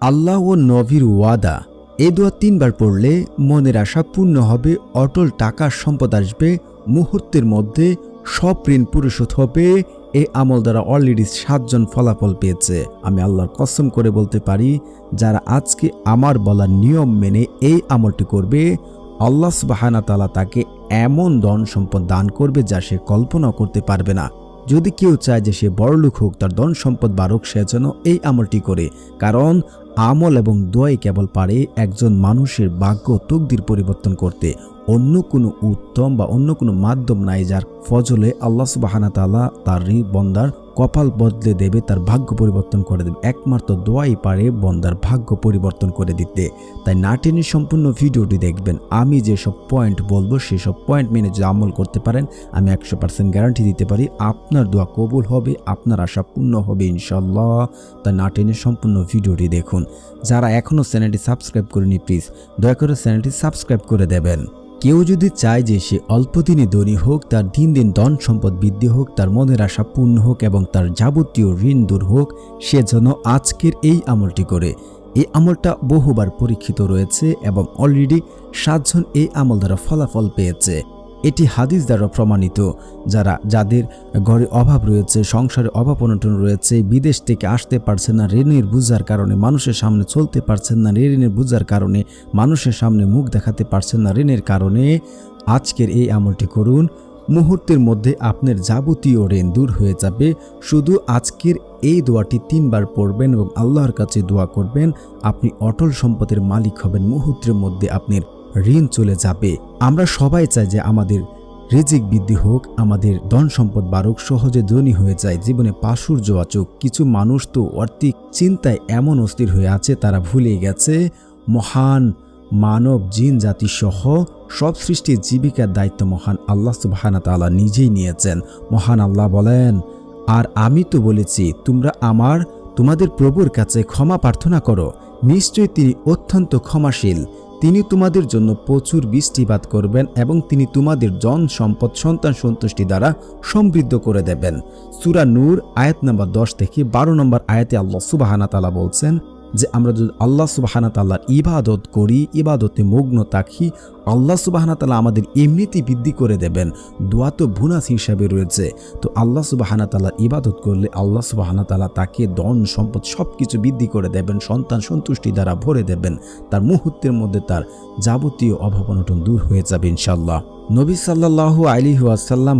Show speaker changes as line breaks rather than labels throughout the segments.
আল্লাহ ও নবীর ওয়াদা। এ দোয়া তিনবার পড়লে মনের আশা পূর্ণ হবে, অটল টাকার সম্পদ আসবে, মুহূর্তের মধ্যে সব ঋণ পরিশোধ হবে। এই আমল দ্বারা অলরেডি সাতজন ফলাফল পেয়েছে। আমি আল্লাহর কসম করে বলতে পারি, যারা আজকে আমার বলা নিয়ম মেনে এই আমলটি করবে, আল্লাহ সুবাহানা তালা তাকে এমন ধন সম্পদ দান করবে যা সে কল্পনা করতে পারবে না। যদি কেউ চায় যে সে বড়লোক হোক, তার ধন সম্পদ বাড়ুক, সে যেন এই আমলটি করে। কারণ আমল এবং দোয়াই কেবল পারে একজন মানুষের ভাগ্য তকদির পরিবর্তন করতে। অন্য কোনো উত্তম বা অন্য কোনো মাধ্যম নাই যার ফজলে আল্লাহ সুবাহানা তালা তার বন্দার কপাল বদলে দেবে, তার ভাগ্য পরিবর্তন করে দেবে। একমাত্র দোয়াই পারে বন্দার ভাগ্য পরিবর্তন করে দিতে। তাই না টেনে সম্পূর্ণ ভিডিওটি দেখবেন। আমি যেসব পয়েন্ট বলব, সেসব পয়েন্ট মেনে যদি আমল করতে পারেন, আমি একশো পার্সেন্ট গ্যারান্টি দিতে পারি, আপনার দোয়া কবুল হবে, আপনার আশা পূর্ণ হবে ইনশাল্লাহ তাই না টেনে সম্পূর্ণ ভিডিওটি দেখুন। যারা এখনও চ্যানেলটি সাবস্ক্রাইব করেনি প্লিজ দয়া করে চ্যানেলটি সাবস্ক্রাইব করে দেবেন। কেউ যদি চায় যে সে অল্প দিনে ধনী হোক, তার দিন দিন ধন সম্পদ বৃদ্ধি হোক, তার মনের আশা পূর্ণ হোক এবং তার যাবতীয় ঋণ দূর হোক, সে যেন আজকের এই আমলটি করে। এই আমলটা বহুবার পরীক্ষিত রয়েছে এবং অলরেডি সাতজন এই আমল দ্বারা ফলাফল পেয়েছে। এটি হাদিস দ্বারা প্রমাণিত, যারা, যাদের ঘরে অভাব রয়েছে, সংসারে অভাব অনটন রয়েছে, বিদেশ থেকে আসতে পারছেন না, ঋণের বুঝার কারণে মানুষের সামনে চলতে পারছেন না, ঋণের বুঝার কারণে মানুষের সামনে মুখ দেখাতে পারছেন না, ঋণের কারণে আজকের এই আমলটি করুন। মুহূর্তের মধ্যে আপনার যাবতীয় ঋণ দূর হয়ে যাবে। শুধু আজকের এই দোয়াটি তিনবার পড়বেন এবং আল্লাহর কাছে দোয়া করবেন। আপনি অটল সম্পদের মালিক হবেন। মুহূর্তের মধ্যে আপনার ঋণ চলে যাবে। আমরা সবাই চাই যে আমাদের রিজিক বৃদ্ধি হোক, আমাদের ধন সম্পদ বাড়ুক, সহজে ধনী হয়ে যায় জীবনে পাশুর আচুক কিছু মানুষ তো আর্থিক চিন্তায় এমন অস্থির হয়ে আছে, তারা ভুলে গেছে, মহান মানব জিন জাতি সহ সব সৃষ্টির জীবিকার দায়িত্ব মহান আল্লাহ সুবাহানা তালা নিজেই নিয়েছেন। মহান আল্লাহ বলেন, আর আমি তো বলেছি, তোমরা আমার, তোমাদের প্রভুর কাছে ক্ষমা প্রার্থনা করো। নিশ্চয়ই তিনি অত্যন্ত ক্ষমাশীল। তিনি তোমাদের জন্য প্রচুর বৃষ্টিপাত করবেন এবং তিনি তোমাদের জন সম্পদ সন্তান সন্তুষ্টি দ্বারা সমৃদ্ধ করে দেবেন। সুরা নূর, আয়াত নম্বর দশ থেকে বারো নম্বর আয়াতে আল্লাহ সুবাহানা তালা বলছেন যে আমরা যদি আল্লাহ সুবাহানা তাল্লাহর ইবাদত করি, ইবাদতে মগ্ন থাকি, আল্লাহ সুবাহানা তালা আমাদের এমনিতেই বৃদ্ধি করে দেবেন। দোয়া তো ভুনাস হিসাবে রয়েছে। তো আল্লাহ সুবাহানা তাল্লাহর ইবাদত করলে আল্লাহ সুবাহানা তালা তাকে ধন, সম্পদ সব কিছু বৃদ্ধি করে দেবেন, সন্তান সন্তুষ্টি দ্বারা ভরে দেবেন। তার মুহূর্তের মধ্যে তার যাবতীয় অভাব অনটন দূর হয়ে যাবে ইনশাল্লাহ নবী সাল্লাহ আলী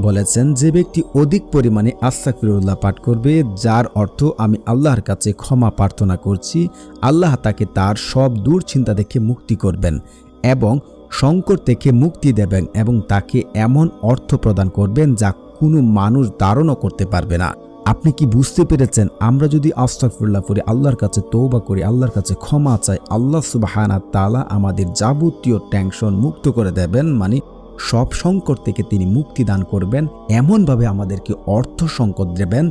বলেছেন, যে ব্যক্তি অধিক পরিমাণে আস্তাক ফিরুল্লাহ পাঠ করবে, যার অর্থ আমি আল্লাহর কাছে ক্ষমা প্রার্থনা করছি আল্লাহ তাকে তার সব দূর চিন্তা থেকে মুক্তি করবেন এবং সংকট থেকে মুক্তি দেবেন এবং তাকে এমন অর্থ প্রদান করবেন যা কোনো মানুষ ধারণও করতে পারবে না। আপনি কি বুঝতে পেরেছেন? আমরা যদি আস্তাকফুল্লাহ করি, আল্লাহর কাছে তৌবা করি, আল্লাহর কাছে ক্ষমা চাই, আল্লাহ সুবাহানা তালা আমাদের যাবতীয় টেনশন মুক্ত করে দেবেন মানে সব সংকট থেকে তিনি মুক্তি দান করবেন, এমনভাবে আমাদেরকে অর্থ সংকট দেবেন,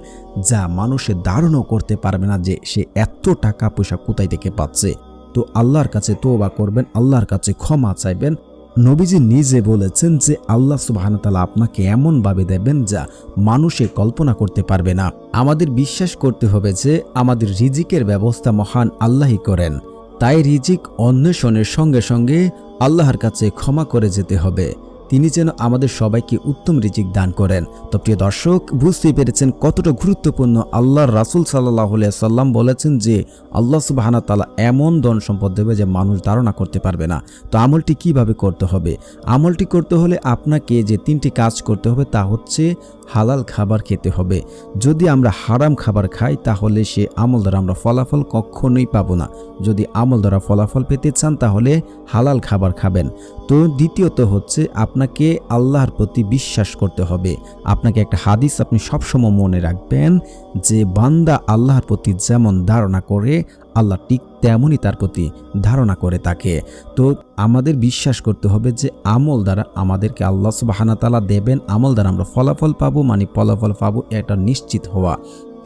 যা মানুষের ধারণও করতে পারবে না যে সে এত টাকা পয়সা কোথায় থেকে পাচ্ছে। তো আল্লাহর কাছে তোবা করবেন, আল্লাহর কাছে ক্ষমা চাইবেন। নবীজি নিজে বলেছেন যে আল্লাহ সুবাহানতালা আপনাকে এমনভাবে দেবেন যা মানুষে কল্পনা করতে পারবে না। আমাদের বিশ্বাস করতে হবে যে আমাদের রিজিকের ব্যবস্থা মহান আল্লাহই করেন। তাই রিজিক অন্বেষণের সঙ্গে সঙ্গে আল্লাহর কাছে ক্ষমা করে যেতে হবে। তিনি যেন আমাদের সবাইকে উত্তম রিজিক দান করেন। তো প্রিয় দর্শক, বুঝতেই পেরেছেন কতটা গুরুত্বপূর্ণ আল্লাহর রাসুল সাল্লাহ সাল্লাম বলেছেন যে, আল্লাহ সুবাহানা তালা এমন ধন সম্পদ দেবে যে মানুষ ধারণা করতে পারবে না। তো আমলটি কীভাবে করতে হবে? আমলটি করতে হলে আপনাকে যে তিনটি কাজ করতে হবে তা হচ্ছে হালাল খাবার খেতে হবে। যদি আমরা হারাম খাবার খাই, তাহলে সে আমল দ্বারা আমরা ফলাফল কখনোই পাবো না। যদি আমল দ্বারা ফলাফল পেতে চান, তাহলে হালাল খাবার খাবেন। তো দ্বিতীয়ত হচ্ছে, আপনাকে আল্লাহর প্রতি বিশ্বাস করতে হবে। আপনাকে একটা হাদিস আপনি সবসময় মনে রাখবেন যে, বান্দা আল্লাহর প্রতি যেমন ধারণা করে আল্লাহ ঠিক তেমনই তার প্রতি ধারণা করে তাকে। তো আমাদের বিশ্বাস করতে হবে যে আমল দ্বারা আমাদেরকে আল্লাহ সুবাহানা তালা দেবেন। আমল দ্বারা আমরা ফলাফল পাবো মানে ফলাফল পাবো এটা নিশ্চিত হওয়া।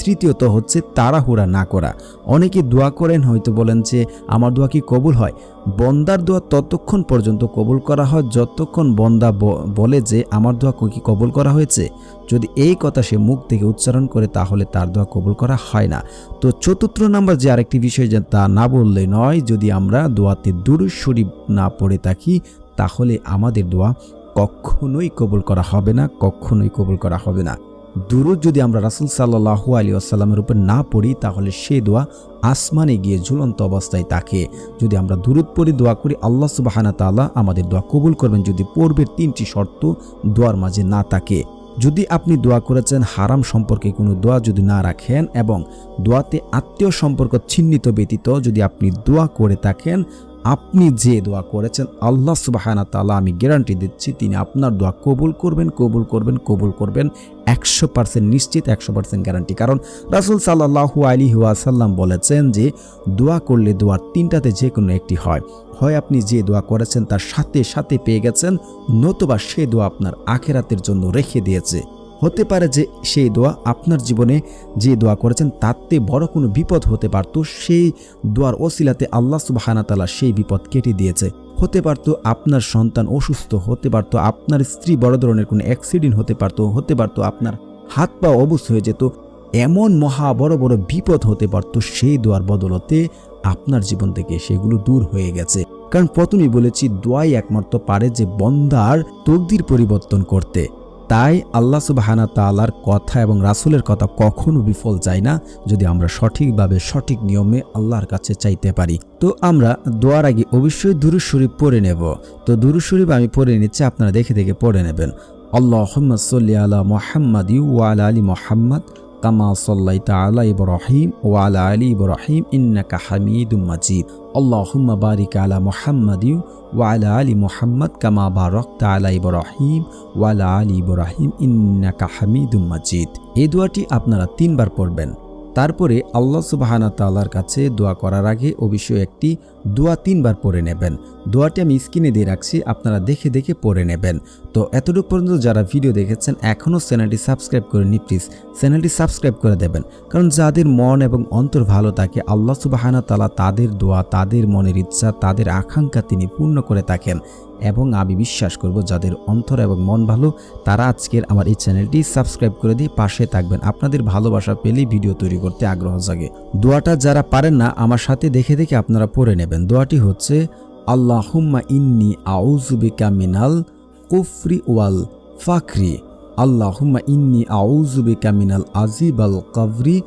তৃতীয়ত হচ্ছে তাড়াহুড়া না করা। অনেকে দোয়া করেন, হয়তো বলেন যে, আমার দোয়া কি কবুল হয়? বন্দার দোয়া ততক্ষণ পর্যন্ত কবুল করা হয়, যতক্ষণ বন্দা বলে যে, আমার দোয়া কি কবুল করা হয়েছে? যদি এই কথা সে মুখ থেকে উচ্চারণ করে, তাহলে তার দোয়া কবুল করা হয় না। তো চতুর্থ নাম্বার যে আরেকটি বিষয় যে, তা না বললে নয়, যদি আমরা দোয়াতে শরীফ না পড়ে থাকি, তাহলে আমাদের দোয়া কখনোই কবুল করা হবে না, কখনোই কবুল করা হবে না। দুরুদ যদি আমরা রাসুল সাল্লাহু আলী আসাল্লামের উপর না পড়ি, তাহলে সে দোয়া আসমানে গিয়ে ঝুলন্ত অবস্থায় তাকে যদি আমরা দুরুদ পড়ি দোয়া করি, আল্লাহ সুবাহানা তাআলা আমাদের দোয়া কবুল করবেন যদি পূর্বের তিনটি শর্ত দোয়ার মাঝে না থাকে। যদি আপনি দোয়া করেছেন হারাম সম্পর্কে কোনো দোয়া যদি না রাখেন এবং দোয়াতে আত্মীয় সম্পর্ক ছিন্নিত ব্যতীত যদি আপনি দোয়া করে থাকেন আপনি যে দোয়া করেছেন, আল্লাহ সুবাহানা তালা আমি গ্যারান্টি দিচ্ছি, তিনি আপনার দোয়া কবুল করবেন কবুল করবেন কবুল করবেন। একশো পার্সেন্ট নিশ্চিত, একশো পার্সেন্ট গ্যারান্টি। কারণ রাসুল সাল্লাহু আলী ওয়াসাল্লাম বলেছেন যে, দোয়া করলে দোয়ার তিনটাতে যে কোনো একটি হয়। হয় আপনি যে দোয়া করেছেন, তার সাথে সাথে পেয়ে গেছেন, নতুবা সে দোয়া আপনার আখেরাতের জন্য রেখে দিয়েছে। হতে পারে যে সেই দোয়া আপনার জীবনে যে দোয়া করেছেন, তাতে বড় কোনো বিপদ হতে পারত। সেই দোয়ার ওসিলাতে আল্লাহ সুবাহানা তালা সেই বিপদ কেটে দিয়েছে। হতে পারতো আপনার সন্তান অসুস্থ, হতে পারতো আপনার স্ত্রী বড় ধরনের কোনো অ্যাক্সিডেন্ট হতে পারতো হতে পারতো আপনার হাত পা অবুজ হয়ে যেত। এমন মহা বড় বড় বিপদ হতে পারতো, সেই দোয়ার বদলতে আপনার জীবন থেকে সেগুলো দূর হয়ে গেছে। কারণ প্রথমেই বলেছি, দোয়াই একমাত্র পারে যে বন্দার তকদির পরিবর্তন করতে। তাই আল্লাহ সুবাহানা তালার কথা এবং রাসুলের কথা কখনো বিফল যায় না যদি আমরা সঠিকভাবে সঠিক নিয়মে আল্লাহর কাছে চাইতে পারি। তো আমরা দোয়ার আগে অবশ্যই দুরুজ শরীফ পড়ে নেব। তো দুরুজ শরীফ আমি পড়ে নিচ্ছি, আপনারা দেখে দেখে পড়ে নেবেন। আল্লাহ সল্লি আলা মোহাম্মদ ইউ আলা আলী মোহাম্মদ কামা সাল্লাইতা আলা ইব্রাহিম ওয়া আলা ইব্রাহিম ইন্নাকা হামিদুম মাজিদ। আল্লাহুম্মা বারিক আলা মোহাম্মদ ওয়ালা আলী মোহাম্মদ কামা বারাকতা আলা ইব্রাহিম ওয়া আলী ইব্রাহিম ইন্নাকা হামিদুম মাজিদ এই দোয়াটি আপনারা তিনবার পড়বেন। তারপরে আল্লাহ সুবাহানা তাল্লার কাছে দোয়া করার আগে অবশ্যই একটি দোয়া তিনবার পড়ে নেবেন। দোয়াটি আমি স্ক্রিনে দিয়ে রাখছি, আপনারা দেখে দেখে পড়ে নেবেন। তো এতটুকু পর্যন্ত যারা ভিডিও দেখেছেন, এখনও চ্যানেলটি সাবস্ক্রাইব করেনি প্লিজ চ্যানেলটি সাবস্ক্রাইব করে দেবেন। কারণ যাদের মন এবং অন্তর ভালো থাকে, আল্লাহ সুবাহানা তালা তাদের দোয়া, তাদের মনের ইচ্ছা, তাদের আকাঙ্ক্ষা তিনি পূর্ণ করে থাকেন। এবং আমি বিশ্বাস করব, যাদের অন্তর এবং মন ভালো, তারা আজকের আমার এই চ্যানেলটি সাবস্ক্রাইব করে দিয়ে পাশে থাকবেন। আপনাদের ভালোবাসা পেলেই ভিডিও তৈরি করতে আগ্রহ জাগে। দোয়াটা যারা পারেন না, আমার সাথে দেখে দেখে আপনারা পড়ে নেবেন। দোয়াটি হচ্ছে, আল্লাহুম্মা ইন্নি আউজুবিকা মিনাল কুফরি ওয়াল ফাকরি আল্লাহুম্মা ইন্নি আউজুবিকা মিনাল আজিব আল কভরি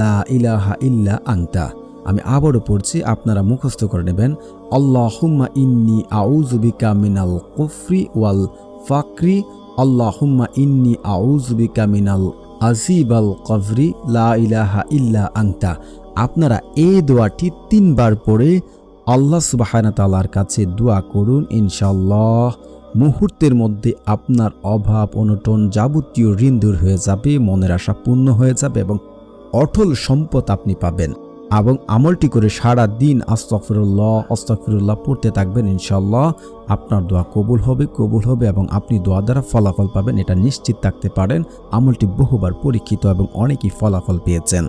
লা ইলাহা ইল্লা আংতা আমি আবারও পড়ছি, আপনারা মুখস্থ করে নেবেন, আল্লাহুম্মা ইন্নি আউজুবিকা মিনাল কুফরি ওয়াল ফাকরি আল্লাহুম্মা ইন্নি আউজুবিকা মিনাল আজিব আল কভরি লা ইলাহা ইল্লা আংতা আপনারা এই দোয়াটি তিনবার পড়ে আল্লাহ সুবাহানা তালার কাছে দোয়া করুন ইনশাল্লাহ মুহূর্তের মধ্যে আপনার অভাব, অনটন যাবতীয় ঋণ দূর হয়ে যাবে, মনের আশা পূর্ণ হয়ে যাবে এবং অটল সম্পদ আপনি পাবেন এবং আমলটি করে সারা দিন আস্তফিরুল্লাহ আস্তফিরুল্লাহ পড়তে থাকবেন ইনশাল্লাহ আপনার দোয়া কবুল হবে কবুল হবে এবং আপনি দোয়া দ্বারা ফলাফল পাবেন, এটা নিশ্চিত থাকতে পারেন। আমলটি বহুবার পরীক্ষিত এবং অনেকেই ফলাফল পেয়েছেন।